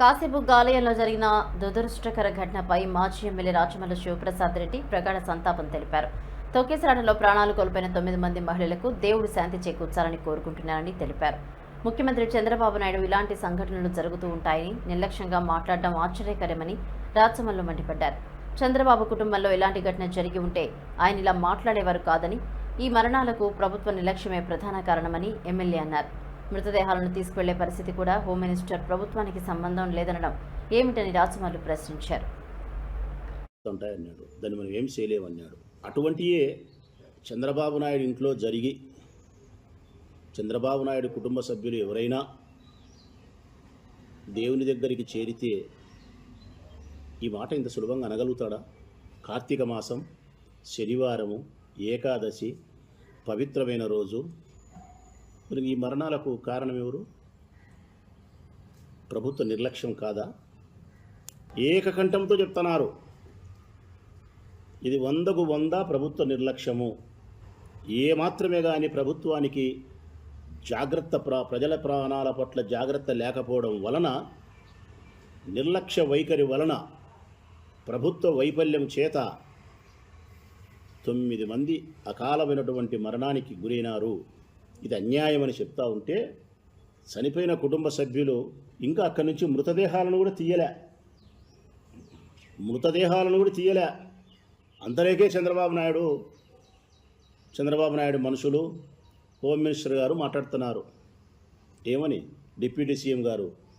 కాసేపు గాలయంలో జరిగిన దురదృష్టకర ఘటనపై మాజీ ఎమ్మెల్యే రాచమల్లి శివప్రసాద్ రెడ్డి ప్రగాఢ సంతాపం తెలిపారు. తొకేసరాటలో ప్రాణాలు కోల్పోయిన తొమ్మిది మంది మహిళలకు దేవుడు శాంతి చేకూర్చాలని కోరుకుంటున్నారని తెలిపారు. ముఖ్యమంత్రి చంద్రబాబు నాయుడు ఇలాంటి సంఘటనలు జరుగుతూ ఉంటాయని నిర్లక్ష్యంగా మాట్లాడడం ఆశ్చర్యకరమని రాచమల్లు మండిపడ్డారు. చంద్రబాబు కుటుంబంలో ఇలాంటి ఘటన జరిగి ఉంటే ఆయన ఇలా మాట్లాడేవారు కాదని ఈ మరణాలకు ప్రభుత్వ నిర్లక్ష్యమే ప్రధాన కారణమని ఎమ్మెల్యే అన్నారు. మృతదేహాలను తీసుకువెళ్ళే పరిస్థితి కూడా హోమ్ మినిస్టర్ ప్రభుత్వానికి సంబంధం లేదనడం ఏమిటని రాచమల్లు ప్రశ్నించారు. ఉంటాయన్నాడు. దాన్ని మనం ఏం చేయలేమన్నాడు. అటువంటియే చంద్రబాబు నాయుడు ఇంట్లో జరిగి చంద్రబాబు నాయుడు కుటుంబ సభ్యులు ఎవరైనా దేవుని దగ్గరికి చేరితే ఈ మాట ఇంత సులభంగా అనగలుగుతాడా? కార్తీక మాసం శనివారము ఏకాదశి పవిత్రమైన రోజు మరి ఈ మరణాలకు కారణం ఎవరు? ప్రభుత్వ నిర్లక్ష్యం కాదా? ఏకకంఠంతో చెప్తున్నారు. ఇది వందకు వంద ప్రభుత్వ నిర్లక్ష్యము. ఏ మాత్రమే కానీ ప్రభుత్వానికి జాగ్రత్త ప్రా ప్రజల ప్రాణాల పట్ల జాగ్రత్త లేకపోవడం వలన నిర్లక్ష్య వైఖరి వలన ప్రభుత్వ వైఫల్యం చేత తొమ్మిది మంది అకాలమైనటువంటి మరణానికి గురైనారు. ఇది అన్యాయమని చెప్తా ఉంటే చనిపోయిన కుటుంబ సభ్యులు ఇంకా అక్కడి నుంచి మృతదేహాలను కూడా తీయలే. మృతదేహాలను కూడా తీయలే. అంతలేకే చంద్రబాబు నాయుడు చంద్రబాబు నాయుడు మనుషులు హోమ్ మినిస్టర్ గారు మాట్లాడుతున్నారు. ఏమని? డిప్యూటీ సీఎం గారు.